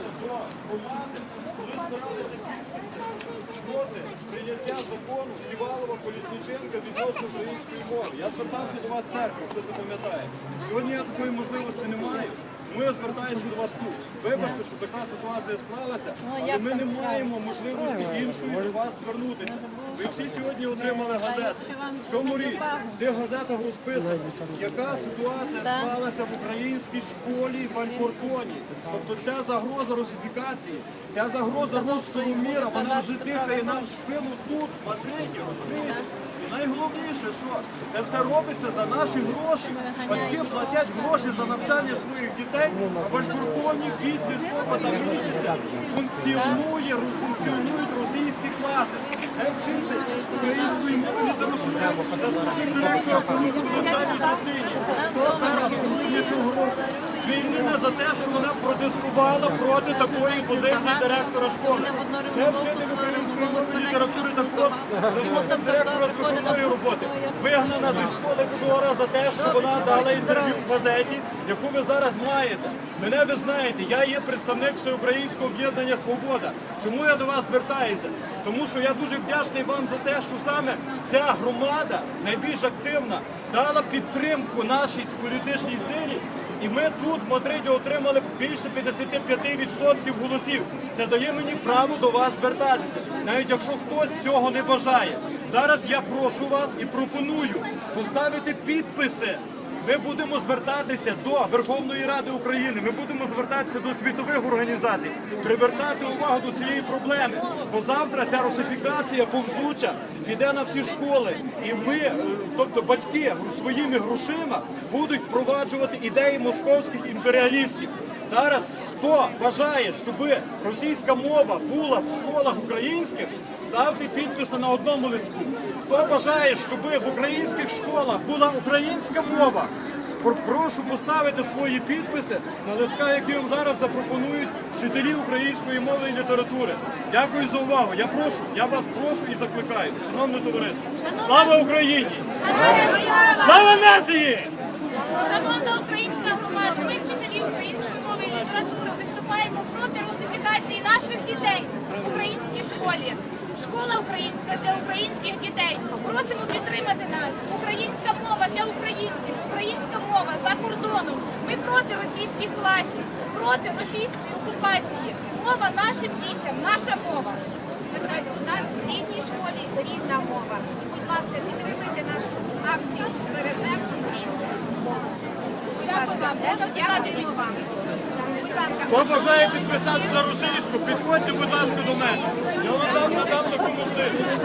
звертався до команди, коли збиралися кількість проти прийняття закону Ківалова Колісниченка відносно української мови. Я звертався до вас в церкву, хто це пам'ятає. Сьогодні я такої можливості не маю. Тому я звертаюся до вас тут. Вибачте, що така ситуація склалася, але ми не маємо можливості іншої до вас звернутися. Ви всі сьогодні отримали газети. В чому річ? В тих газетах розписано, яка ситуація склалася в українській школі в Алькортоні. Тобто ця загроза русифікації, ця загроза руського міра, вона вже дихає нам в спину тут, в Мадриді, найголовніше, що це все робиться за наші гроші. Батьки платять гроші за навчання своїх дітей, а Башкурконі від листопада місяця функціонує, функціонують російські класи. Це вчитель української літератури, заступник директора по навчальній частині. Року? Звільнена за те, що вона протестувала проти такої позиції директора школи. Це вчитель української мови літератури також директора з виховної роботи. Вигнана зі школи вчора за те, що вона дала інтерв'ю в газеті, яку ви зараз маєте. Мене ви знаєте, я є представник всеукраїнського об'єднання Свобода. Чому я до вас звертаюся? Тому що я дуже вдячний вам за те, що саме ця громада найбільш активна дала підтримку нашій політичній силі. І ми тут в Мадриді отримали більше 55% голосів. Це дає мені право до вас звертатися, навіть якщо хтось цього не бажає. Зараз я прошу вас і пропоную поставити підписи. Ми будемо звертатися до Верховної Ради України. Ми будемо звертатися до світових організацій, привертати увагу до цієї проблеми. Бо завтра ця русифікація повзуча піде на всі школи, і ми, е, тобто батьки, своїми грошима будуть впроваджувати ідеї московських імперіалістів. Зараз хто бажає, щоб російська мова була в школах українських, ставте підписи на одному листку. Хто бажає, щоб в українських школах була українська мова, прошу поставити свої підписи на листках, які вам зараз запропонують вчителі української мови і літератури. Дякую за увагу. Я прошу, я вас прошу і закликаю, шановне товариство. Слава Україні! Слава нації! Шановна українська громада, ми вчителі української мови і літератури виступаємо проти русифікації наших дітей в українській школі. Школа українська для українських дітей. Просимо підтримати нас. Українська мова для українців, українська мова за кордоном. Ми проти російських класів, проти російської окупації. Мова нашим дітям, наша мова. Звичайно, на рідній школі рідна мова. І, Будь ласка, підтримуйте нашу акцію збережемо рідну мову. Будь ласка, дякуємо вам. Будь ласка, підписати за російську, Підходьте, будь ласка, до мене. Я вам дам, надам таку можливість.